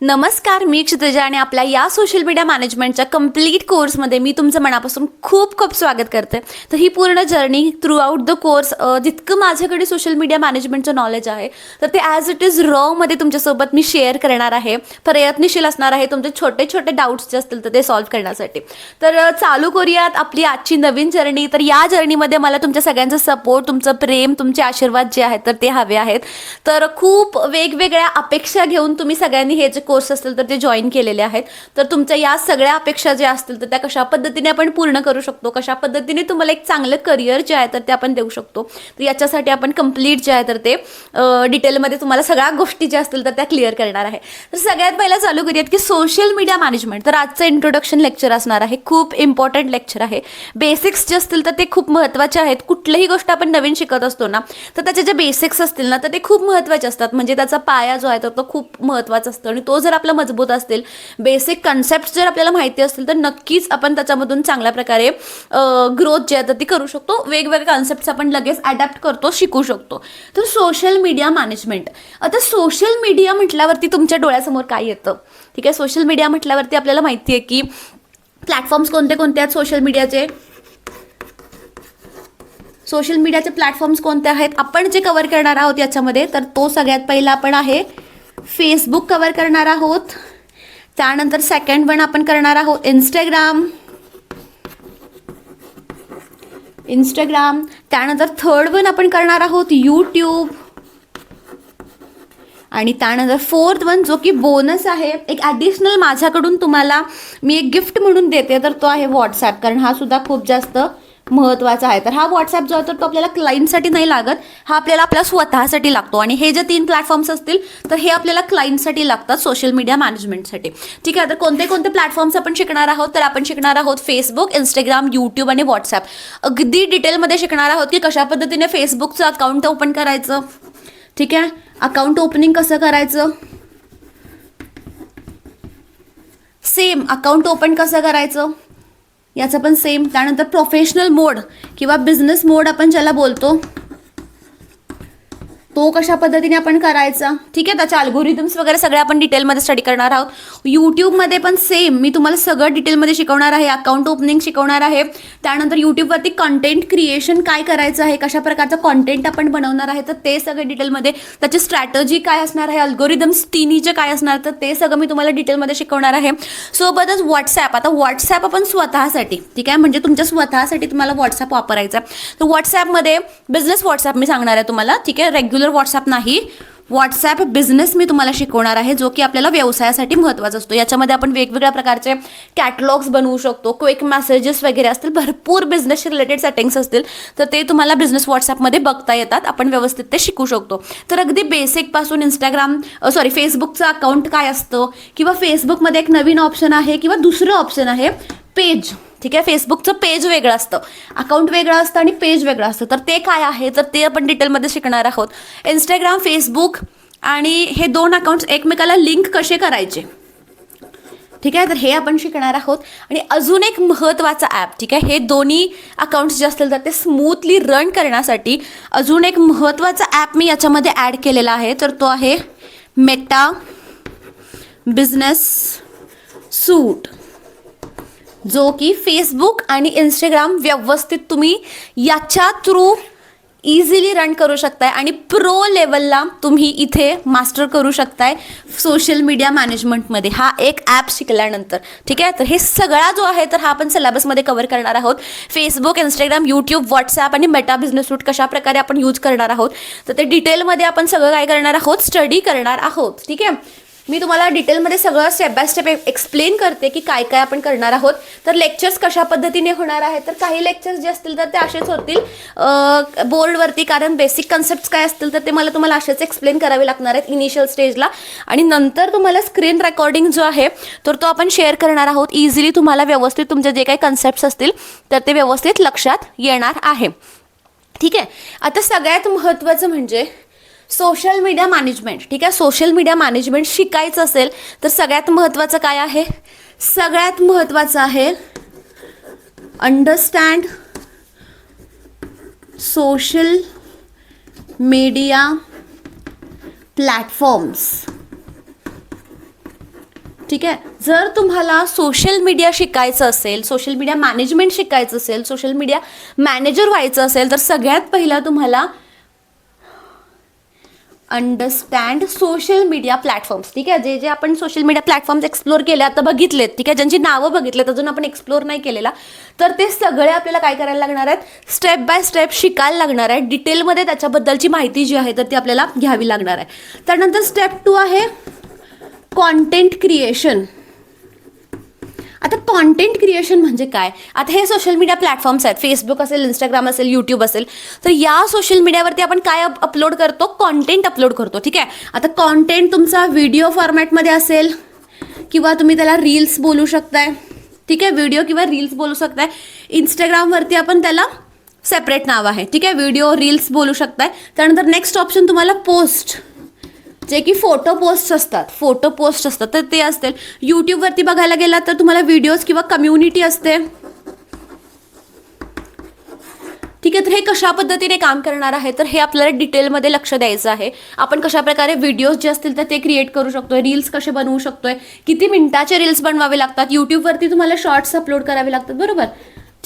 नमस्कार मी क्षितजा आणि आपल्या या सोशल मीडिया मॅनेजमेंटच्या कंप्लीट कोर्समध्ये मी तुमचं मनापासून खूप खूप स्वागत करते. तर ही पूर्ण journey throughout the course जितकं माझ्याकडे सोशल मीडिया मॅनेजमेंटचं नॉलेज आहे तर ते ॲज इट इज रॉमध्ये तुमच्यासोबत मी शेअर करणार आहे. प्रयत्नशील असणार आहे तुमचे छोटे छोटे डाऊट्स जे असतील तर ते सॉल्व्ह करण्यासाठी. तर चालू करूयात आपली आजची नवीन जर्नी तर या जर्नीमध्ये मला तुमच्या सगळ्यांचं सपोर्ट तुमचं प्रेम तुमचे आशीर्वाद जे आहेत तर ते हवे आहेत. तर खूप वेगवेगळ्या अपेक्षा घेऊन तुम्ही सगळ्यांनी हे जे कोर्स असतील तर ते जॉईन केलेले आहेत. तर तुमच्या या सगळ्या अपेक्षा ज्या असतील तर त्या कशा पद्धतीने आपण पूर्ण करू शकतो? कशा पद्धतीने तुम्हाला एक चांगलं करिअर जे आहे तर ते आपण देऊ शकतो? तर याच्यासाठी आपण कंप्लीट जे आहे तर ते डिटेलमध्ये तुम्हाला सगळ्या गोष्टी ज्या असतील तर त्या क्लिअर करणार आहे. तर सगळ्यात पहिला चालू करूयात की सोशल मीडिया मॅनेजमेंट तर आजचं इंट्रोडक्शन लेक्चर असणार आहे. खूप इम्पॉर्टंट लेक्चर आहे. बेसिक्स जे असतील तर ते खूप महत्त्वाचे आहेत. कुठलीही गोष्ट आपण नवीन शिकत असतो ना तर त्याचे जे बेसिक्स असतील ना तर ते खूप महत्त्वाचे असतात. म्हणजे त्याचा पाया जो आहे तर तो खूप महत्त्वाचा असतो. आणि तो जर आपला मजबूत असतील बेसिक कन्सेप्ट जर आपल्याला माहिती असतील तर नक्कीच आपण त्याच्यामधून चांगल्या प्रकारे ग्रोथ जी आहे ती करू शकतो. वेगवेगळे कन्सेप्ट आपण लगेच अडॅप्ट करतो शिकू शकतो. तर सोशल मीडिया मॅनेजमेंट आता सोशल मीडिया म्हटल्यावरती तुमच्या डोळ्यासमोर काय येतं? ठीक आहे सोशल मीडिया म्हटल्यावरती आपल्याला माहिती आहे की प्लॅटफॉर्म्स कोणते कोणते आहेत सोशल मीडियाचे सोशल मीडियाचे प्लॅटफॉर्म्स कोणते आहेत? आपण जे कवर करणार आहोत याच्यामध्ये तर तो सगळ्यात पहिला आपण आहे फेसबुक कवर करणार आहोत. त्यानंतर सेकंड वन आपण करणार आहोत इंस्टाग्राम इंस्टाग्राम त्यानंतर थर्ड वन आपण करणार आहोत यूट्यूब आणि त्यानंतर फोर्थ वन जो की बोनस आहे एक ॲडिशनल माझ्याकडून तुम्हाला मी एक गिफ्ट म्हणून देते तर तो आहे व्हॉट्सॲप कारण हा सुद्धा खूप जास्त महत्त्वाचा आहे. तर हा व्हॉट्सॲप जो आहे तर तो आपल्याला क्लाइंटसाठी नाही लागत हा आपल्याला आपल्या स्वतःसाठी लागतो. आणि हे जे तीन प्लॅटफॉर्म्स असतील तर हे आपल्याला क्लाइंटसाठी लागतात सोशल मीडिया मॅनेजमेंटसाठी ठीक आहे तर कोणते कोणते प्लॅटफॉर्म्स आपण शिकणार आहोत? तर आपण शिकणार आहोत फेसबुक इंस्टाग्राम यूट्यूब आणि व्हॉट्सॲप अगदी डिटेलमध्ये शिकणार आहोत की कशा पद्धतीने फेसबुकचं अकाउंट ओपन करायचं. ठीक आहे? अकाउंट ओपनिंग कसं करायचं? सेम अकाउंट ओपन कसं करायचं? याचं पण सेम त्यानंतर प्रोफेशनल मोड किंवा बिझनेस मोड आपण ज्याला बोलतो तो कशा पद्धतीने आपण करायचा? ठीक आहे त्याच्या अल्गोरिदम्स वगैरे सगळे आपण डिटेलमध्ये स्टडी करणार आहोत. यूट्यूबमध्ये पण सेम मी तुम्हाला सगळं डिटेलमध्ये शिकवणार आहे अकाउंट ओपनिंग शिकवणार आहे. त्यानंतर यूट्यूबवरती कंटेंट क्रिएशन काय करायचं आहे कशा प्रकारचं कॉन्टेंट आपण बनवणार आहे तर ते सगळं डिटेलमध्ये त्याची स्ट्रॅटजी काय असणार आहे अल्गोरिदम्स तिन्हीचे काय असणार तर ते सगळं मी तुम्हाला डिटेलमध्ये शिकवणार आहे. सोबतच व्हॉट्सॲप आता व्हॉट्सॲप आपण स्वतःसाठी ठीक आहे म्हणजे तुमच्या स्वतःसाठी तुम्हाला व्हॉट्सॲप वापरायचा आहे. तर व्हॉट्सॲपमध्ये बिझनेस व्हॉट्सॲप मी सांगणार आहे तुम्हाला ठीक आहे रेग्युलर व्हॉट्सअप नाही व्हॉट्सॲप बिझनेस मी तुम्हाला शिकवणार आहे जो की आपल्याला व्यवसायासाठी महत्त्वाचा असतो. याच्यामध्ये आपण वेगवेगळ्या प्रकारचे कॅटलॉग्स बनवू शकतो क्विक मेसेजेस वगैरे असतील भरपूर बिझनेसशी रिलेटेड सेटिंग्स असतील तर ते तुम्हाला बिझनेस व्हॉट्सॲपमध्ये बघता येतात आपण व्यवस्थित ते शिकू शकतो. तर अगदी बेसिकपासून इंस्टाग्राम सॉरी फेसबुकचं अकाउंट काय असतं किंवा फेसबुकमध्ये एक नवीन ऑप्शन आहे किंवा दुसरं ऑप्शन आहे पेज ठीक आहे? फेसबुकचं पेज वेगळं असतं. अकाउंट वेगळं असतं आणि पेज वेगळं असतं. तर ते काय आहे? तर ते आपण डिटेलमध्ये शिकणार आहोत. इंस्टाग्राम फेसबुक आणि हे दोन अकाउंट्स एकमेकाला लिंक कसे करायचे? ठीक आहे? तर हे आपण शिकणार आहोत. आणि अजून एक महत्त्वाचा ॲप ठीक आहे? हे दोन्ही अकाउंट्स जे असतील तर ते स्मूथली रन करण्यासाठी अजून एक महत्त्वाचा ॲप मी याच्यामध्ये ॲड केलेला आहे. तर तो आहे मेटा बिझनेस सूट जो की फेसबुक आणि इंस्टाग्राम व्यवस्थित तुम्ही याच्या थ्रू इझिली रन करू शकताय आणि प्रो लेवलला तुम्ही इथे मास्टर करू शकताय सोशल मीडिया मॅनेजमेंटमध्ये हा एक ॲप शिकल्यानंतर. ठीक आहे? तर हे सगळा जो आहे तर हा आपण सिलेबसमध्ये कवर करणार आहोत. फेसबुक इंस्टाग्राम यूट्यूब व्हॉट्सॲप आणि मेटा बिझनेस रूट कशा प्रकारे आपण यूज करणार आहोत? तर ते डिटेलमध्ये आपण सगळं काय करणार आहोत? स्टडी करणार आहोत. ठीक आहे? मी तुम्हाला डिटेलमध्ये सगळं स्टेप बाय स्टेप एक्सप्लेन करते की काय काय आपण करणार आहोत. तर लेक्चर्स कशा पद्धतीने होणार आहे तर काही लेक्चर्स जे असतील तर ते असेच होतील. बोर्डवरती कारण बेसिक कन्सेप्ट काय असतील तर ते मला तुम्हाला असेच एक्सप्लेन करावे लागणार आहेत इनिशियल स्टेजला आणि नंतर तुम्हाला स्क्रीन रेकॉर्डिंग जो आहे तर तो आपण शेअर करणार आहोत. इझिली तुम्हाला व्यवस्थित तुमचे जे काही कन्सेप्ट्स असतील तर ते व्यवस्थित लक्षात येणार आहे. ठीक आहे? आता सगळ्यात महत्त्वाचं म्हणजे सोशल मीडिया मॅनेजमेंट ठीक आहे? सोशल मीडिया मॅनेजमेंट शिकायचं असेल तर सगळ्यात महत्त्वाचं काय आहे? सगळ्यात महत्त्वाचं आहे अंडरस्टँड सोशल मीडिया प्लॅटफॉर्म्स ठीक आहे? जर तुम्हाला सोशल मीडिया शिकायचं असेल सोशल मीडिया मॅनेजमेंट शिकायचं असेल सोशल मीडिया मॅनेजर व्हायचं असेल तर सगळ्यात पहिला तुम्हाला अंडरस्टँड सोशल मीडिया प्लॅटफॉर्म्स ठीक आहे? जे जे आपण सोशल मीडिया प्लॅटफॉर्म्स एक्सप्लोर केले आता बघितलेत. ठीक आहे? ज्यांची नावं बघितलेत अजून आपण एक्सप्लोर नाही केलेला. तर ते सगळे आपल्याला काय करायला लागणार आहेत? स्टेप बाय स्टेप शिकायला लागणार आहे डिटेलमध्ये त्याच्याबद्दलची माहिती जी आहे तर ती आपल्याला घ्यावी लागणार आहे. त्यानंतर स्टेप टू आहे कॉन्टेंट क्रिएशन आता कॉन्टेंट क्रिएशन म्हणजे काय? आता हे सोशल मीडिया प्लॅटफॉर्म्स आहेत. फेसबुक असेल इंस्टाग्राम असेल यूट्यूब असेल. तर या सोशल मीडियावरती आपण काय अपलोड करतो? कॉन्टेंट अपलोड करतो. ठीक आहे? आता कॉन्टेंट तुमचा व्हिडिओ फॉर्मॅटमध्ये असेल किंवा तुम्ही त्याला रील्स बोलू शकताय. ठीक आहे? व्हिडिओ किंवा रील्स बोलू शकताय. इंस्टाग्रामवरती आपण त्याला सेपरेट नाव आहे. ठीक आहे? व्हिडिओ रील्स बोलू शकताय. त्यानंतर नेक्स्ट ऑप्शन तुम्हाला पोस्ट जे की फोटो पोस्ट असतात फोटो पोस्ट असतात तर ते असतील. यूट्यूबवरती बघायला गेला तर तुम्हाला व्हिडिओज किंवा कम्युनिटी असते. ठीक आहे तर हे कशा पद्धतीने काम करणार आहे? तर हे आपल्याला डिटेलमध्ये लक्ष द्यायचं आहे. आपण कशा प्रकारे व्हिडिओज जे असतील तर ते क्रिएट करू शकतोय रील्स कसे बनवू शकतोय किती मिनिटाचे रील्स बनवावे लागतात यूट्यूबवरती तुम्हाला शॉर्ट्स अपलोड करावे लागतात बरोबर?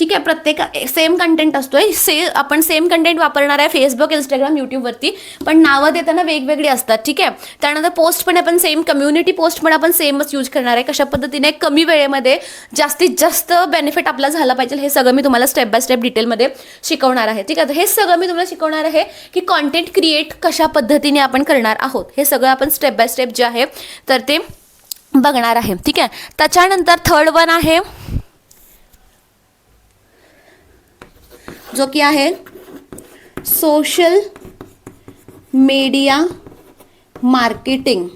ठीक आहे प्रत्येक सेम कंटेंट असतोय. से आपण सेम कंटेंट वापरणार आहे फेसबुक इंस्टाग्राम यूट्यूबवरती पण नावं देताना वेगवेगळी असतात ठीक आहे? त्यानंतर पोस्ट पण आपण सेम कम्युनिटी पोस्ट पण आपण सेमच यूज करणार आहे. कशा पद्धतीने? कमी वेळेमध्ये जास्तीत जास्त बेनिफिट आपला झाला पाहिजे हे सगळं मी तुम्हाला स्टेप बाय स्टेप डिटेलमध्ये शिकवणार आहे ठीक आहे? तर हे सगळं मी तुम्हाला शिकवणार आहे की कॉन्टेंट क्रिएट कशा पद्धतीने आपण करणार आहोत. हे सगळं आपण स्टेप बाय स्टेप जे आहे तर ते बघणार आहे ठीक आहे? त्याच्यानंतर थर्ड वन आहे जो की आहे सोशल मीडिया मार्केटिंग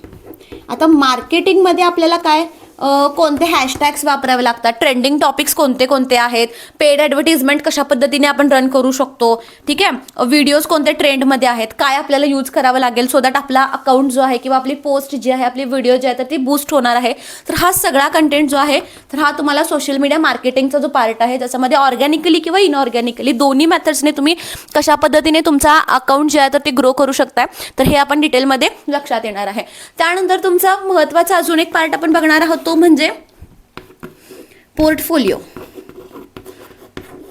आता मार्केटिंगमध्ये आपल्याला काय कोणते हॅशटॅग्स वापरावे लागतात? ट्रेंडिंग टॉपिक्स कोणते कोणते आहेत? पेड ॲडव्हर्टिजमेंट कशा पद्धतीने आपण रन करू शकतो? ठीक आहे? व्हिडिओज कोणते ट्रेंडमध्ये आहेत? काय आपल्याला यूज करावं लागेल? सो दॅट आपला अकाउंट जो आहे किंवा आपली पोस्ट जी आहे आपली व्हिडिओ जी आहे तर ती बूस्ट होणार आहे. तर हा सगळा कंटेंट जो आहे तर हा तुम्हाला सोशल मीडिया मार्केटिंगचा जो पार्ट आहे त्याच्यामध्ये ऑर्गॅनिकली किंवा इनऑर्गॅनिकली दोन्ही मेथड्सने तुम्ही कशा पद्धतीने तुमचा अकाउंट जे आहे तर ते ग्रो करू शकताय. तर हे आपण डिटेलमध्ये लक्षात येणार आहे. त्यानंतर तुमचा महत्त्वाचा अजून एक पार्ट आपण बघणार आहोत. तो म्हणजे पोर्टफोलिओ.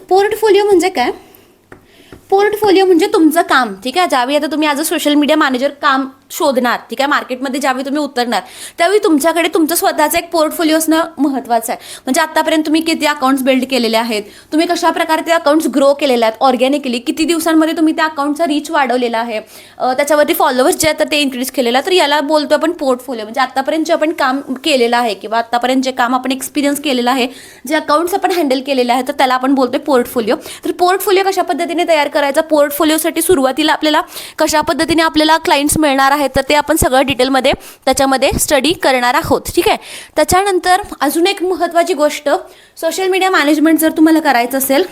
पोर्टफोलिओ म्हणजे काय? पोर्टफोलिओ म्हणजे तुमचं काम ठीक आहे? ज्यावेळी आता तुम्ही as a social media manager काम शोधणार ठीक आहे मार्केटमध्ये ज्यावेळी तुम्ही उतरणार त्यावेळी तुमच्याकडे तुमचं स्वतःचं एक पोर्टफोलिओ असणं महत्त्वाचं आहे. म्हणजे आतापर्यंत तुम्ही किती अकाउंट्स बिल्ड केलेले आहेत तुम्ही कशा प्रकारे ते अकाउंट्स ग्रो केलेले आहेत ऑर्गॅनिकली किती दिवसांमध्ये तुम्ही त्या अकाउंटचा रीच वाढवलेला आहे त्याच्यावरती फॉलोअर्स जे आहेत ते इन्क्रीज केलेलं तर याला बोलतो आपण पोर्टफोलिओ म्हणजे आतापर्यंत जे आपण काम केलेलं आहे किंवा आतापर्यंत जे काम आपण एक्सपिरियन्स केलेलं आहे जे अकाउंट्स आपण हँडल केलेले आहेत तर त्याला आपण बोलतोय पोर्टफोलिओ तर पोर्टफोलिओ कशा पद्धतीने तयार करायचा? पोर्टफोलिओसाठी सुरुवातीला आपल्याला कशा पद्धतीने आपल्याला क्लायंट्स मिळणार आहेत? तर ते आपण सगळं डिटेलमध्ये त्याच्यामध्ये स्टडी करणार आहोत ठीक आहे? त्याच्यानंतर अजून एक महत्त्वाची गोष्ट सोशल मीडिया मॅनेजमेंट जर तुम्हाला करायचं असेल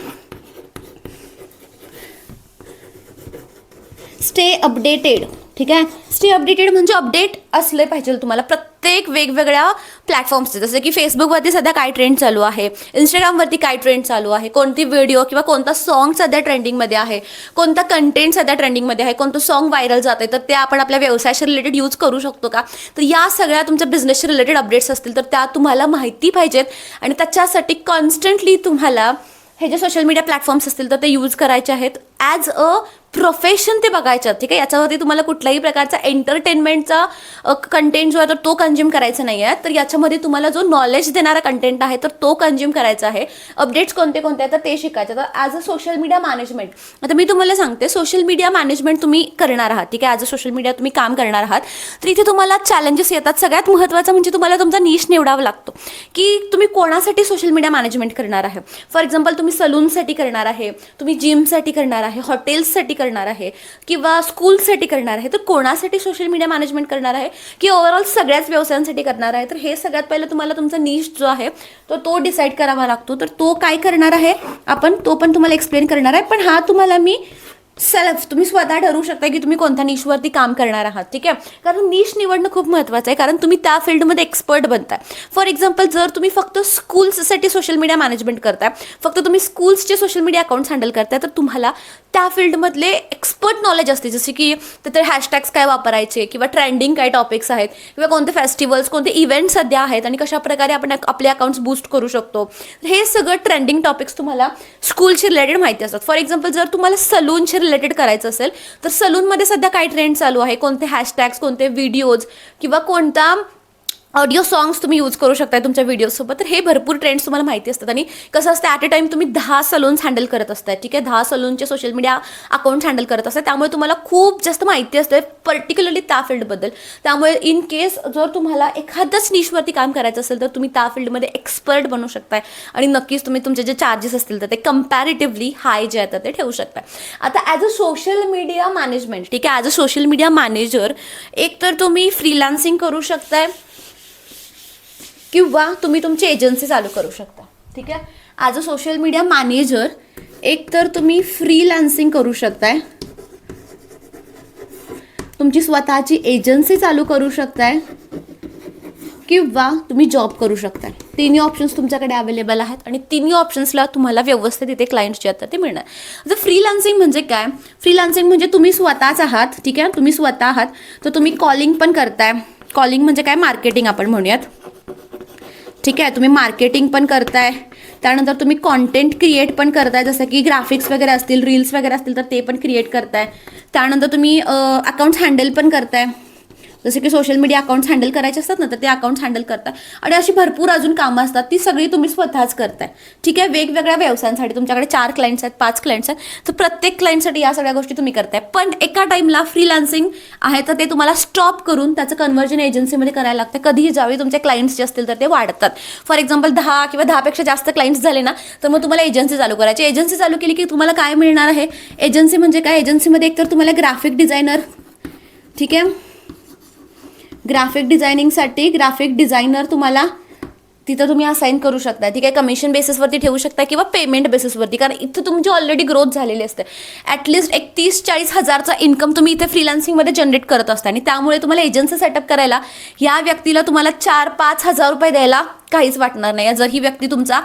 स्टे अपडेटेड ठीक आहे? स्टे अपडेटेड म्हणजे अपडेट असले पाहिजे हो तुम्हाला. प्रत्येक वेगवेगळ्या प्लॅटफॉर्म्सचे जसं की फेसबुकवरती सध्या काय ट्रेंड चालू आहे? इंस्टाग्रामवरती काय ट्रेंड चालू आहे? कोणती व्हिडिओ किंवा कोणता सॉन्ग सध्या ट्रेंडिंगमध्ये आहे? कोणता कंटेंट सध्या ट्रेंडिंगमध्ये आहे? कोणतं सॉन्ग व्हायरल जात आहे तर ते आपण आपल्या व्यवसायाशी रिलेटेड यूज करू शकतो का? तर या सगळ्या तुमच्या बिझनेसशी रिलेटेड अपडेट्स असतील तर त्या तुम्हाला माहिती पाहिजेत. आणि त्याच्यासाठी कॉन्स्टंटली तुम्हाला हे जे सोशल मीडिया प्लॅटफॉर्म्स असतील तर ते यूज करायचे आहेत. ॲज अ प्रोफेशन ते बघायचं ठीक आहे? याच्यावरती तुम्हाला कुठल्याही प्रकारचा एंटरटेनमेंटचा कंटेंट जो आहे तर तो कंझ्युम करायचा नाही आहे. तर याच्यामध्ये तुम्हाला जो नॉलेज देणारा कंटेंट आहे तर तो कंझ्युम करायचा आहे. अपडेट्स कोणते कोणते आहेत तर ते शिकायचे. तर as a social media management आता मी तुम्हाला सांगते सोशल मीडिया मॅनेजमेंट तुम्ही करणार आहात ठीक आहे? ॲज अ सोशल मीडिया तुम्ही काम करणार आहात. तर इथे तुम्हाला चॅलेंजेस येतात. सगळ्यात महत्त्वाचं म्हणजे तुम्हाला तुमचा नीश निवडावा लागतो की तुम्ही कोणासाठी सोशल मीडिया मॅनेजमेंट करणार आहे? फॉर एक्झाम्पल तुम्ही सलूनसाठी करणार आहे तुम्ही जिमसाठी करणार आहे हॉटेल्ससाठी करणार आहे किंवा स्कूलसाठी करणार आहे तर कोणासाठी सोशल मीडिया मॅनेजमेंट करणार आहे की ओव्हरऑल सगळ्याच व्यवसायांसाठी करणार आहे तर हे सगळ्यात पहिलं तुम्हाला तुमचा निश जो आहे तो तो डिसाईड करावा लागतो. तर तो काय करणार आहे? आपण तो पण तुम्हाला एक्सप्लेन करणार आहे. पण हा तुम्हाला मी सेल्फ तुम्ही स्वतः ठरवू शकता की तुम्ही कोणत्या निशवरती काम करणार आहात ठीक आहे? कारण निश निवडणं खूप महत्त्वाचं आहे कारण तुम्ही त्या फील्डमध्ये एक्सपर्ट बनताय. फॉर एक्झाम्पल जर तुम्ही फक्त स्कूल्ससाठी सोशल मीडिया मॅनेजमेंट करताय फक्त तुम्ही स्कूल्सचे सोशल मीडिया अकाउंट्स हँडल करताय तर तुम्हाला त्या फील्डमधले एक्सपर्ट नॉलेज असते. जसे की तिथे हॅशटॅग्स काय वापरायचे किंवा ट्रेंडिंग काय टॉपिक्स आहेत किंवा कोणते फेस्टिवल्स कोणते इव्हेंट सध्या आहेत आणि कशा प्रकारे आपण आपले अकाउंट्स बूस्ट करू शकतो. हे सगळं ट्रेंडिंग टॉपिक्स तुम्हाला स्कूलचे रिलेटेड माहिती असतात. फॉर एक्झाम्पल जर तुम्हाला सलूनचे रिलेटेड करायचं असेल तर सलूनमध्ये सध्या काय ट्रेंड चालू आहे? कोणते हॅशटॅग्स कोणते व्हिडिओज किंवा कोणता ऑडिओ सॉंग्स तुम्ही यूज करू शकता तुमच्या व्हिडिओसोबत तर हे भरपूर ट्रेंड्स तुम्हाला माहिती असतात. आणि कसं असतं ॲट अ टाईम तुम्ही दहा सलून्स हँडल करत असताय. ठीक आहे? दहा सलूनचे सोशल मीडिया अकाउंट्स हँडल करत असतात त्यामुळे तुम्हाला खूप जास्त माहिती असते पर्टिक्युलरली त्या फील्डबद्दल त्यामुळे इन केस जर तुम्हाला एखादंच निशवरती काम करायचं असेल तर तुम्ही त्या फील्डमध्ये एक्सपर्ट बनू शकताय. आणि नक्कीच तुम्ही तुमचे जे चार्जेस असतील तर ते कम्पॅरेटिव्हली हाय जे आहेत ते ठेवू शकताय. आता as a social media management ठीक आहे? As a social media manager एक तर तुम्ही फ्रीलान्सिंग करू शकताय. किंवा तुम्ही तुमची एजन्सी चालू करू शकता. ठीक आहे? As a social media manager एक तर तुम्ही फ्रीलान्सिंग करू शकताय. तुमची स्वतःची एजन्सी चालू करू शकताय. किंवा तुम्ही जॉब करू शकताय. तिन्ही ऑप्शन्स तुमच्याकडे अवेलेबल आहेत आणि तिन्ही ऑप्शन्सला तुम्हाला व्यवस्थित इथे क्लायंट्स जे आहेत ते मिळणार. जर फ्रीलान्सिंग म्हणजे काय? फ्रीलान्सिंग म्हणजे तुम्ही स्वतःच आहात ठीक आहे? तुम्ही स्वतः आहात तर तुम्ही कॉलिंग पण करताय. कॉलिंग म्हणजे काय? मार्केटिंग आपण म्हणूयात. ठीक आहे तुम्ही मार्केटिंग पण करताय. त्यानंतर तुम्ही कॉन्टेंट क्रिएट पण करताय जसं की ग्राफिक्स वगैरे असतील रील्स वगैरे असतील तर ते पण क्रिएट करताय. त्यानंतर तुम्ही अकाउंट्स हँडल पण करताय. जसे की सोशल मीडिया अकाउंट्स हँडल करायचे असतात ना तर ते अकाउंट्स हँडल करतात आणि अशी भरपूर अजून कामं असतात ती सगळी तुम्ही स्वतःच करताय. ठीक आहे? वेगवेगळ्या व्यवसायांसाठी तुमच्याकडे चार क्लायंट्स आहेत पाच क्लायंट्स आहेत. तर प्रत्येक क्लायंटसाठी या सगळ्या गोष्टी तुम्ही करताय. पण एका टाईमला फ्रीलान्सिंग आहे तर ते तुम्हाला स्टॉप करून त्याचं कन्व्हर्जन एजन्सीमध्ये करायला लागतं. कधीही ज्यावेळी तुमचे क्लायंट्स जे असतील तर ते वाढतात. फॉर एक्झाम्पल दहा किंवा दहापेक्षा जास्त क्लायंट्स झाले ना तर मग तुम्हाला एजन्सी चालू करायची. एजन्सी चालू केली की तुम्हाला काय मिळणार आहे? एजन्सी म्हणजे काय? एजन्सीमध्ये एकतर तुम्हाला ग्राफिक डिझायनर ठीक आहे? ग्राफिक डिझायनिंगसाठी ग्राफिक डिझायनर तुम्हाला तिथं तुम्ही असाइन करू शकता. ठीक आहे कमिशन बेसिसवरती ठेवू शकता किंवा पेमेंट बेसिसवरती कारण इथं तुमची ऑलरेडी ग्रोथ झालेली असते. ॲटलिस्ट एक तीस चाळीस हजारचा इन्कम तुम्ही इथे फ्रीलान्सिंगमध्ये जनरेट करत असता. आणि त्यामुळे तुम्हाला एजन्सी सेटअप करायला या व्यक्तीला तुम्हाला चार पाच हजार रुपये द्यायला काहीच वाटणार नाही. जर ही व्यक्ती तुमचा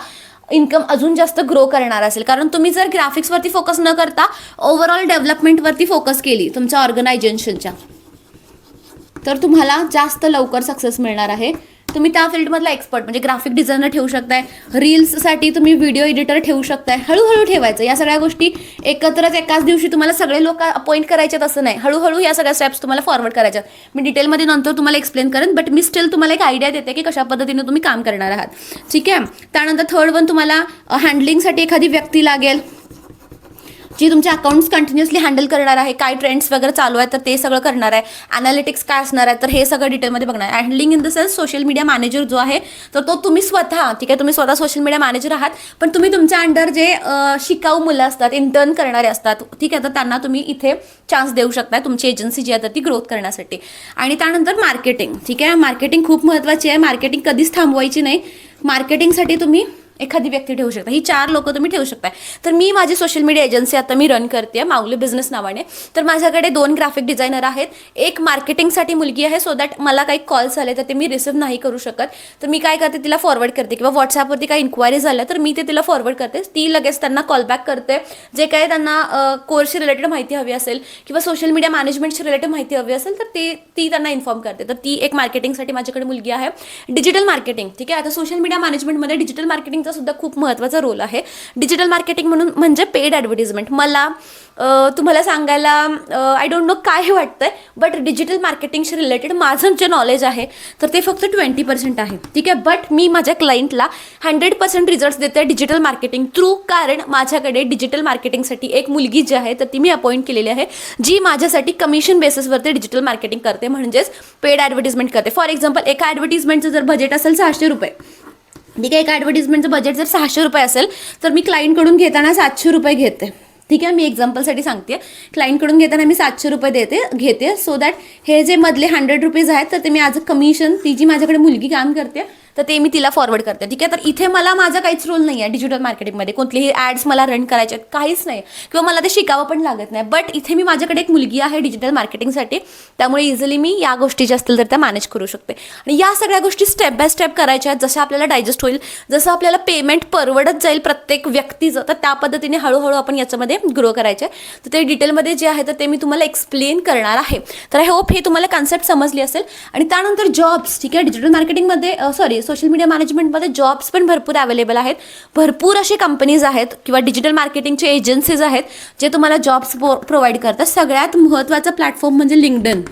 इन्कम अजून जास्त ग्रो करणार असेल. कारण तुम्ही जर ग्राफिक्सवरती फोकस न करता ओव्हरऑल डेव्हलपमेंटवरती फोकस केली तुमच्या ऑर्गनायझेशनच्या तर तुम्हाला जास्त लवकर सक्सेस मिळणार आहे. तुम्ही त्या फील्डमधला एक्सपर्ट म्हणजे ग्राफिक डिझायनर ठेवू शकताय. रील्ससाठी तुम्ही व्हिडिओ एडिटर ठेवू शकताय. हळूहळू ठेवायचं. या सगळ्या गोष्टी एकत्रच एकाच दिवशी तुम्हाला सगळे लोक अपॉइंट करायचे असं नाही. हळूहळू या सगळ्या स्टेप्स तुम्हाला फॉरवर्ड करायच्यात. मी डिटेलमध्ये नंतर तुम्हाला एक्सप्लेन करेन बट मी स्टील तुम्हाला एक आयडिया देते की कशा पद्धतीने तुम्ही काम करणार आहात. ठीक आहे? त्यानंतर थर्ड वन तुम्हाला हँडलिंगसाठी एखादी व्यक्ती लागेल. जी तुमचे अकाउंट्स कंटिन्युअसली हँडल करणार आहे काय ट्रेंड्स वगैरे चालू आहे तर ते सगळं करणार आहे. अनालिटिक्स काय असणार आहे तर हे सगळं डिटेलमध्ये बघणार आहे. Handling in the sense social media manager जो आहे तर तो तुम्ही स्वतः ठीक आहे तुम्ही स्वतः सोशल मीडिया मॅनेजर आहात पण तुम्ही तुमच्या अंडर जे शिकाऊ मुलं असतात इंटर्न करणारे असतात ठीक आहे तर त्यांना तुम्ही इथे चान्स देऊ शकता तुमची एजन्सी जी आहे तर ती ग्रोथ करण्यासाठी. आणि त्यानंतर मार्केटिंग ठीक आहे मार्केटिंग खूप महत्त्वाची आहे. मार्केटिंग कधीच थांबवायची नाही. मार्केटिंगसाठी तुम्ही एखादी व्यक्ती ठेवू शकता. ही चार लोक तुम्ही ठेवू शकता तर मी माझी सोशल मीडिया एजन्सी आता मी रन करते माऊली बिझनेस नावाने. तर माझ्याकडे दोन ग्राफिक डिझायनर आहेत. एक मार्केटिंगसाठी मुलगी आहे सो दॅट मला काही कॉल्स आले तर ते मी रिसिव्ह नाही करू शकत. तर मी काय करते तिला फॉरवर्ड करते किंवा व्हॉट्सॲपवरती काही इन्क्वायरी झाल्या तर मी ते तिला फॉरवर्ड करते. ती लगेच त्यांना कॉल बॅक करते. जे काही त्यांना कोर्सशी रिलेटेड माहिती हवी असेल किंवा सोशल मीडिया मॅनेजमेंटशी रिलेटेड माहिती हवी असेल तर ते ती त्यांना इन्फॉर्म करते. तर ती एक मार्केटिंगसाठी माझ्याकडे मुलगी आहे. डिजिटल मार्केटिंग ठीक आहे? आता सोशल मीडिया मॅनेजमेंटमध्ये डिजिटल मार्केटिंग मार्केटिंगचा सुद्धा खूप महत्त्वाचा रोल आहे. डिजिटल मार्केटिंग म्हणून म्हणजे पेड ॲडव्हर्टिजमेंट मला तुम्हाला सांगायला आय डोंट नो काय वाटतंय बट डिजिटल मार्केटिंगशी रिलेटेड माझं जे नॉलेज आहे तर ते फक्त ट्वेंटी पर्सेंट आहे. ठीक आहे? बट मी माझ्या क्लायंटला हंड्रेड पर्सेंट रिझल्ट देते डिजिटल मार्केटिंग थ्रू कारण माझ्याकडे डिजिटल मार्केटिंगसाठी एक मुलगी जी आहे तर ती मी अपॉइंट केलेली आहे जी माझ्यासाठी कमिशन बेसिसवरती डिजिटल मार्केटिंग करते म्हणजेच पेड ॲडव्हर्टिजमेंट करते. फॉर एक्झाम्पल एका ॲडव्हर्टिजमेंटचं जर बजेट असेल सहाशे रुपये ठीक आहे एका ॲडव्हर्टिजमेंटचं बजेट जर सहाशे रुपये असेल तर मी क्लायंटकडून घेताना सातशे रुपये घेते. ठीक आहे? मी एक्झाम्पलसाठी सांगते. क्लायंटकडून घेताना मी सातशे रुपये देते घेते सो दॅट हे जे मधले हंड्रेड रुपीज आहेत तर ते मी आज कमिशन ती जी माझ्याकडे मुलगी काम करते तर ते मी तिला फॉरवर्ड करते. ठीक आहे? तर इथे मला माझा काहीच रोल नाही आहे डिजिटल मार्केटिंगमध्ये कोणतेही ॲड्स मला रन करायचे आहेत काहीच नाही. किंवा मला ते शिकावं पण लागत नाही. बट इथे मी माझ्याकडे एक मुलगी आहे डिजिटल मार्केटिंगसाठी त्यामुळे इझिली मी या गोष्टी ज्या असतील तर त्या मॅनेज करू शकते. आणि या सगळ्या गोष्टी स्टेप बाय स्टेप करायच्या आहेत. जशा आपल्याला डायजेस्ट होईल जसं आपल्याला पेमेंट परवडत जाईल प्रत्येक व्यक्तीचं तर त्या पद्धतीने हळूहळू आपण याच्यामध्ये ग्रो करायचे तर ते डिटेलमध्ये जे आहे तर ते मी तुम्हाला एक्सप्लेन करणार आहे. तर आय होप हे तुम्हाला कन्सेप्ट समजली असेल. आणि त्यानंतर जॉब्स ठीक आहे? डिजिटल मार्केटिंगमध्ये सॉरी सोशल मीडिया मॅनेजमेंटमध्ये जॉब्स पण भरपूर अवेलेबल आहेत. भरपूर असे कंपनीज आहेत किंवा डिजिटल मार्केटिंगचे एजन्सीज आहेत जे तुम्हाला जॉब्स प्रोव्हाइड करतात. सगळ्यात महत्त्वाचा प्लॅटफॉर्म म्हणजे लिंकडन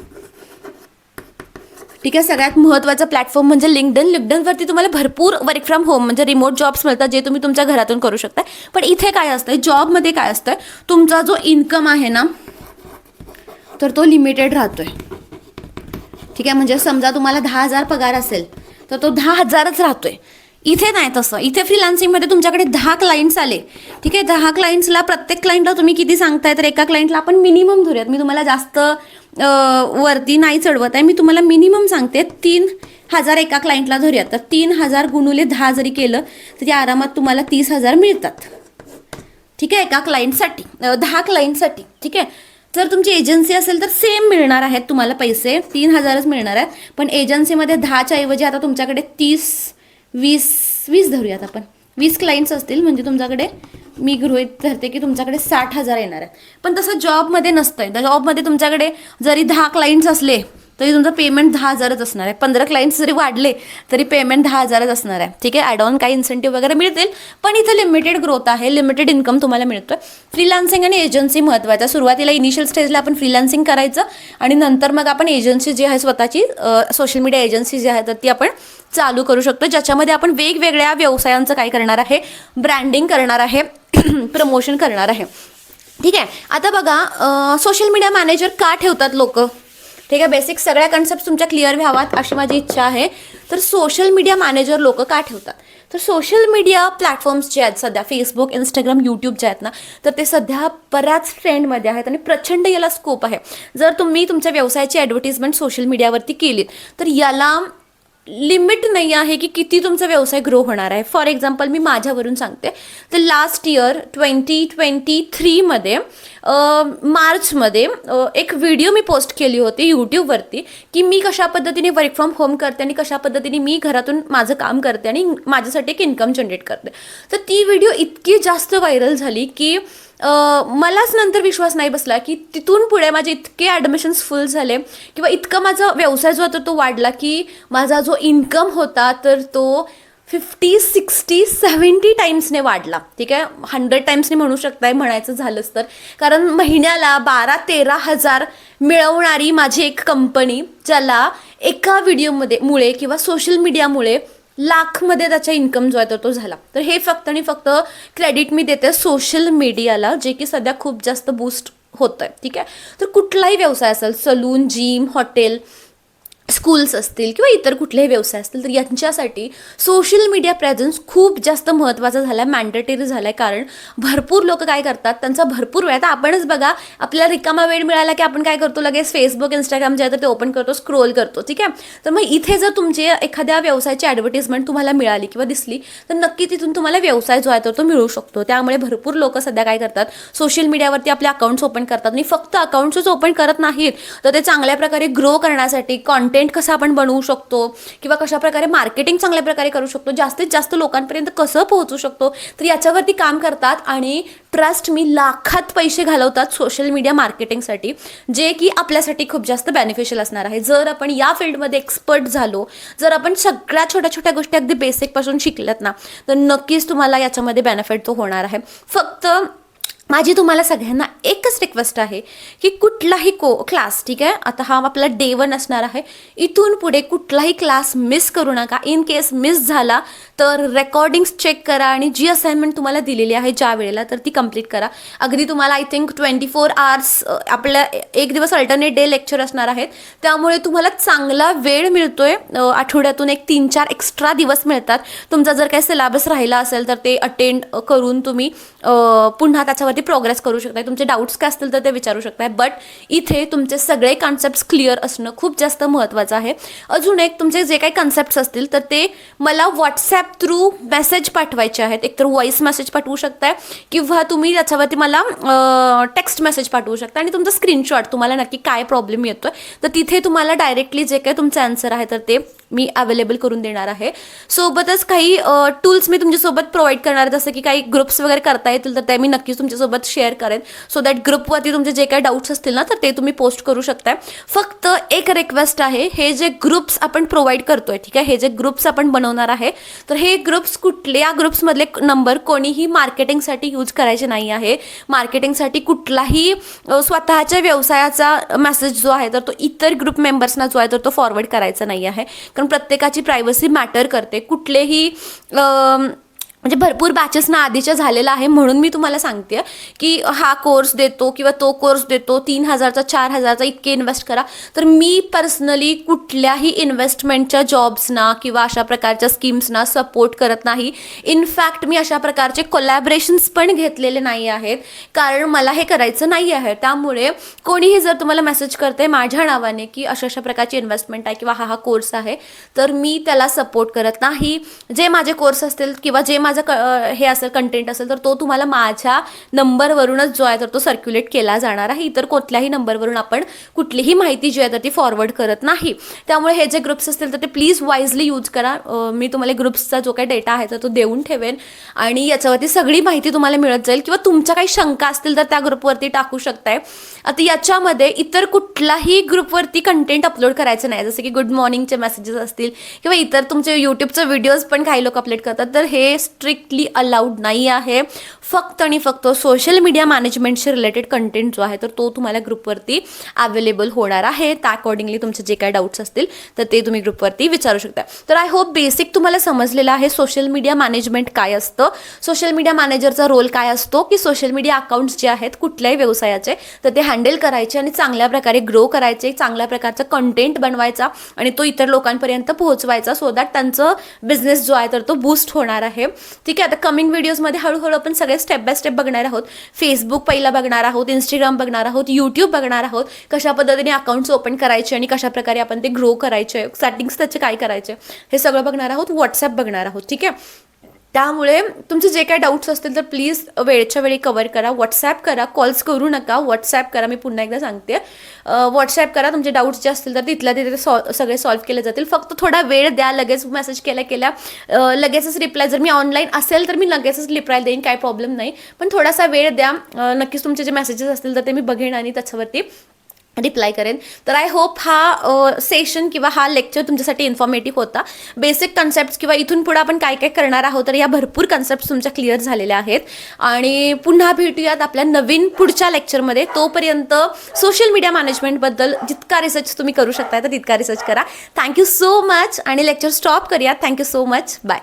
ठीक आहे? सगळ्यात महत्त्वाचा प्लॅटफॉर्म म्हणजे लिंकडन लिंकडनवरती तुम्हाला भरपूर वर्क फ्रॉम होम म्हणजे रिमोट जॉब्स मिळतात जे तुम्ही तुमच्या घरातून करू शकता पण इथे काय असतं जॉबमध्ये काय असतं तुमचा जो इन्कम आहे ना तर तो लिमिटेड राहतोय. ठीक आहे? म्हणजे समजा तुम्हाला दहा हजार पगार असेल तर तो दहा हजारच राहतोय. इथे नाही तसं. इथे फ्रीलान्सिंगमध्ये तुमच्याकडे दहा क्लायंट्स आले. ठीक आहे दहा क्लायंट्सला प्रत्येक क्लायंटला तुम्ही किती सांगताय तर एका क्लायंटला आपण मिनिमम धरूयात. मी तुम्हाला जास्त वरती नाही चढवत आहे. मी तुम्हाला मिनिमम सांगते तीन हजार एका क्लायंटला धरूयात. तर तीन हजार गुणुले दहा जरी केलं तरी आरामात तुम्हाला तीस हजार मिळतात. ठीक आहे एका क्लायंटसाठी दहा क्लायंटसाठी ठीक आहे? जर तुमची एजन्सी असेल तर सेम मिळणार आहेत तुम्हाला पैसे. तीन हजारच मिळणार आहेत. पण एजन्सीमध्ये दहाच्या ऐवजी आता तुमच्याकडे तीस वीस वीस धरूयात आपण. वीस क्लायंट्स असतील म्हणजे तुमच्याकडे मी गृहित धरते की तुमच्याकडे साठ हजार येणार आहेत. पण तसं जॉबमध्ये नसतंय. जॉबमध्ये तुमच्याकडे जरी दहा क्लायंट्स असले तरी तुमचं पेमेंट दहा हजारच असणार आहे. पंधरा क्लायंट्स जरी वाढले तरी पेमेंट दहा हजारच असणार आहे. ठीक आहे? ॲड ऑन काही इन्सेंटिव्ह वगैरे मिळतील पण इथं लिमिटेड ग्रोथ आहे. लिमिटेड इन्कम तुम्हाला मिळतोय. फ्रीलान्सिंग आणि एजन्सी महत्त्वाचं सुरुवातीला इनिशियल स्टेजला आपण फ्रीलान्सिंग करायचं आणि नंतर मग आपण एजन्सी जी आहे स्वतःची सोशल मीडिया एजन्सी जी आहे तर ती आपण चालू करू शकतो. ज्याच्यामध्ये आपण वेगवेगळ्या व्यवसायांचं काय करणार आहे? ब्रँडिंग करणार आहे. प्रमोशन करणार आहे. ठीक आहे? आता बघा सोशल मीडिया मॅनेजर का ठेवतात लोक? ठीक आहे बेसिक सगळ्या कन्सेप्ट तुमच्या क्लिअर व्हावात अशी माझी इच्छा आहे. तर सोशल मीडिया मॅनेजर लोक का ठेवतात? तर सोशल मीडिया प्लॅटफॉर्म्स जे आहेत सध्या फेसबुक इंस्टाग्राम यूट्यूब जे आहेत ना तर ते सध्या बऱ्याच ट्रेंडमध्ये आहेत आणि प्रचंड याला स्कोप आहे. जर तुम्ही तुमच्या व्यवसायाची ॲडव्हर्टिजमेंट सोशल मीडियावरती केलीत तर याला लिमिट नाही आहे की किती तुमचा व्यवसाय ग्रो होणार आहे. फॉर एक्झाम्पल मी माझ्यावरून सांगते. तर लास्ट इयर ट्वेंटी ट्वेंटी थ्रीमध्ये मार्चमध्ये एक व्हिडिओ मी पोस्ट केली होती यूट्यूबवरती की मी कशा पद्धतीने वर्क फ्रॉम होम करते आणि कशा पद्धतीने मी घरातून माझं काम करते आणि माझ्यासाठी एक इन्कम जनरेट करते. तर ती व्हिडिओ इतकी जास्त व्हायरल झाली की मलाच नंतर विश्वास नाही बसला की तिथून पुढे माझे इतके ॲडमिशन्स फुल झाले किंवा इतका माझा व्यवसाय जो होता तो वाढला की माझा जो इन्कम होता तर तो फिफ्टी सिक्स्टी सेवन्टी टाईम्सने वाढला. ठीक आहे? हंड्रेड टाईम्सने म्हणू शकताय म्हणायचं झालंच तर. कारण महिन्याला बारा तेरा हजार मिळवणारी माझी एक कंपनी ज्याला एका व्हिडिओमध्ये मुळे किंवा सोशल मीडियामुळे लाखमध्ये त्याचा इन्कम जो आहे तो तो झाला. तर हे फक्त आणि फक्त क्रेडिट मी देते सोशल मीडियाला जे की सध्या खूप जास्त बूस्ट होतं आहे ठीक आहे? तर कुठलाही व्यवसाय असेल सलून जिम हॉटेल स्कूल्स असतील किंवा इतर कुठलेही व्यवसाय असतील तर यांच्यासाठी सोशल मीडिया प्रेझेन्स खूप जास्त महत्त्वाचा झाला आहे मॅन्डेटरी झाला आहे कारण भरपूर लोक काय करतात त्यांचा भरपूर वेळ. आता आपणच बघा आपल्याला रिकामा वेळ मिळाला की आपण काय करतो लगेच फेसबुक इंस्टाग्राम जे आहे तर ते ओपन करतो स्क्रोल करतो ठीक आहे? तर मग इथे जर तुमची एखाद्या व्यवसायाची ॲडव्हर्टिजमेंट तुम्हाला मिळाली किंवा दिसली तर नक्की तिथून तुम्हाला व्यवसाय जो आहे तर तो मिळू शकतो. त्यामुळे भरपूर लोक सध्या काय करतात सोशल मीडियावरती आपले अकाउंट्स ओपन करतात. आणि फक्त अकाउंट्सच ओपन करत नाहीत तर ते चांगल्या प्रकारे ग्रो करण्यासाठी कॉन्ट कॉन्टेंट कसं आपण बनवू शकतो किंवा कशा प्रकारे मार्केटिंग चांगल्या प्रकारे करू शकतो जास्तीत जास्त लोकांपर्यंत कसं पोहोचू शकतो तर याच्यावरती काम करतात आणि ट्रस्ट मी लाखात पैसे घालवतात सोशल मीडिया मार्केटिंगसाठी जे की आपल्यासाठी खूप जास्त बेनिफिशियल असणार आहे. जर आपण या फील्डमध्ये एक्सपर्ट झालो जर आपण सगळ्या छोट्या छोट्या गोष्टी अगदी बेसिकपासून शिकल्यात ना तर नक्कीच तुम्हाला याच्यामध्ये बेनिफिट तो होणार आहे. फक्त माझी तुम्हाला सगळ्यांना एकच रिक्वेस्ट आहे की कुठलाही को क्लास ठीक आहे? आता हा आपला डे वन असणार आहे. इथून पुढे कुठलाही क्लास मिस करू नका. इन केस मिस झाला तर रेकॉर्डिंग्स चेक करा आणि जी असाइनमेंट तुम्हाला दिलेली आहे ज्या वेळेला तर ती कंप्लीट करा. अगदी तुम्हाला I think twenty four hours आपल्या एक दिवस अल्टरनेट डे लेक्चर असणार आहेत. त्यामुळे तुम्हाला चांगला वेळ मिळतोय. आठवड्यातून एक तीन चार एक्स्ट्रा दिवस मिळतात. तुमचा जर काही सिलेबस राहिला असेल तर ते अटेंड करून तुम्ही पुन्हा त्याच्यावरती प्रोग्रेस करू शकताय. तुमचे डाऊट्स काय असतील तर ते विचारू शकताय. बट इथे तुमचे सगळे कॉन्सेप्ट क्लिअर असणं खूप जास्त महत्त्वाचं आहे. अजून एक तुमचे जे काही कन्सेप्ट असतील तर ते मला व्हॉट्सॲप थ्रू मेसेज पाठवायचे आहेत. एकतर व्हॉइस मेसेज पाठवू शकताय किंवा तुम्ही त्याच्यावरती मला टेक्स्ट मेसेज पाठवू शकता आणि तुमचा स्क्रीनशॉट तुम्हाला नक्की काय प्रॉब्लेम येतोय. तर तिथे तुम्हाला डायरेक्टली जे काही तुमचं आन्सर आहे तर ते मी अवेलेबल करून देणार आहे. सोबतच काही टूल्स मी तुमच्यासोबत प्रोव्हाइड करणार जसं की काही ग्रुप्स वगैरे करता येतील तर ते मी नक्कीच तुमच्यासोबत शेअर करेन. सो दॅट ग्रुपवरती तुमचे जे काही डाऊट्स असतील ना तर ते तुम्ही पोस्ट करू शकताय. फक्त एक रिक्वेस्ट आहे हे जे ग्रुप्स आपण प्रोव्हाइड करतोय ठीक आहे? हे जे ग्रुप्स आपण बनवणार आहे तर हे ग्रुप्स कुठल्या ग्रुप्समधले नंबर कोणीही मार्केटिंगसाठी यूज करायचे नाही आहे. मार्केटिंगसाठी कुठलाही स्वतःच्या व्यवसायाचा मेसेज जो आहे तर तो इतर ग्रुप मेंबर्सना जो आहे तर तो फॉरवर्ड करायचा नाही आहे. कारण प्रत्येकाची प्रायव्हसी मॅटर करते. कुठलेही म्हणजे भरपूर बॅचेस ना आधीच्या झालेला आहे म्हणून मी तुम्हाला सांगते की हा कोर्स देतो किंवा तो कोर्स देतो तीन हजारचा चार हजारचा इतके इन्व्हेस्ट करा. तर मी पर्सनली कुठल्याही इन्व्हेस्टमेंटच्या जॉब्सना किंवा अशा प्रकारच्या स्कीम्सना सपोर्ट करत नाही. इनफॅक्ट मी अशा प्रकारचे कोलॅबरेशन्स पण घेतलेले नाही आहेत. कारण मला हे करायचं नाही आहे. त्यामुळे कोणीही जर तुम्हाला मेसेज करते माझ्या नावाने की अशा अशा प्रकारची इन्व्हेस्टमेंट आहे किंवा हा हा कोर्स आहे तर मी त्याला सपोर्ट करत नाही. जे माझे कोर्स असतील किंवा जे माझे क हे असेल कंटेंट असेल तर तो तुम्हाला माझ्या नंबरवरूनच जो आहे तर तो सर्क्युलेट केला जाणार आहे. इतर कुठल्याही नंबरवरून आपण कुठलीही माहिती जी आहे तर ती फॉरवर्ड करत नाही. त्यामुळे हे जे ग्रुप्स असतील तर ते प्लीज वाईजली यूज करा. मी तुम्हाला ग्रुप्सचा जो काही डेटा आहे तर तो देऊन ठेवेन. आणि याच्यावरती सगळी माहिती तुम्हाला मिळत जाईल किंवा तुमच्या काही शंका असतील तर त्या ग्रुपवरती टाकू शकताय. आता याच्यामध्ये इतर कुठलाही ग्रुपवरती कंटेंट अपलोड करायचं नाही. जसं की गुड मॉर्निंगचे मेसेजेस असतील किंवा इतर तुमचे यूट्यूबचे व्हिडिओज पण काही लोक अपलोड करतात. तर हे स्ट्रिक्टली अलाउड नाही आहे. फक्त आणि फक्त सोशल मीडिया मॅनेजमेंटशी रिलेटेड कंटेंट जो आहे तर तो तुम्हाला ग्रुपवरती अवेलेबल होणार आहे. त्या अकॉर्डिंगली तुमचे जे काही डाऊट्स असतील तर ते तुम्ही ग्रुपवरती विचारू शकता. तर आय होप बेसिक तुम्हाला समजलेलं आहे सोशल मीडिया मॅनेजमेंट काय असतं? सोशल मीडिया मॅनेजरचा रोल काय असतो? की सोशल मीडिया अकाउंट्स जे आहेत कुठल्याही व्यवसायाचे तर ते हँडल करायचे आणि चांगल्या प्रकारे ग्रो करायचे चांगल्या प्रकारचा कंटेंट बनवायचा आणि तो इतर लोकांपर्यंत पोहोचवायचा सो दॅट त्यांचं बिझनेस जो आहे तर तो बूस्ट होणार आहे. ठीक आहे आता कमिंग व्हिडिओजमध्ये हळूहळू आपण सगळे स्टेप बाय स्टेप बघणार आहोत. फेसबुक पहिला बघणार आहोत इंस्टाग्राम बघणार आहोत यूट्यूब बघणार आहोत कशा पद्धतीने अकाउंट्स ओपन करायचे आणि कशा प्रकारे आपण ते ग्रो करायचे सेटिंग्स त्याचे काय करायचे हे सगळं बघणार आहोत व्हॉट्सअप बघणार आहोत ठीक आहे? त्यामुळे तुमचे जे काही डाऊट्स असतील तर प्लीज वेळच्या वेळी कवर करा. व्हॉट्सॲप करा. कॉल्स करू नका. व्हॉट्सॲप करा. मी पुन्हा एकदा सांगते. व्हॉट्सॲप करा. तुमचे डाऊट्स जे असतील तर तिथल्या तिथे सॉ सगळे सॉल्व्ह केले जातील. फक्त थोडा वेळ द्या. लगेच मेसेज केल्या केल्या लगेचच रिप्लाय जर मी ऑनलाईन असेल तर मी लगेचच रिप्लाय देईन. काही प्रॉब्लेम नाही. पण थोडासा वेळ द्या. नक्कीच तुमचे जे मेसेजेस असतील तर ते मी बघेन आणि त्याच्यावरती रिप्लाय करेन. तर आय होप हा सेशन किंवा हा लेक्चर तुमच्यासाठी इन्फॉर्मेटिव्ह होता. बेसिक कन्सेप्ट किंवा इथून पुढे आपण काय काय करणार आहोत तर या भरपूर कन्सेप्ट तुमच्या क्लिअर झालेल्या आहेत. आणि पुन्हा भेटूयात आपल्या नवीन पुढच्या लेक्चरमध्ये तोपर्यंत सोशल मीडिया मॅनेजमेंटबद्दल जितका रिसर्च तुम्ही करू शकता तर तितका रिसर्च करा. थँक्यू सो मच आणि लेक्चर स्टॉप करूया thank you so much bye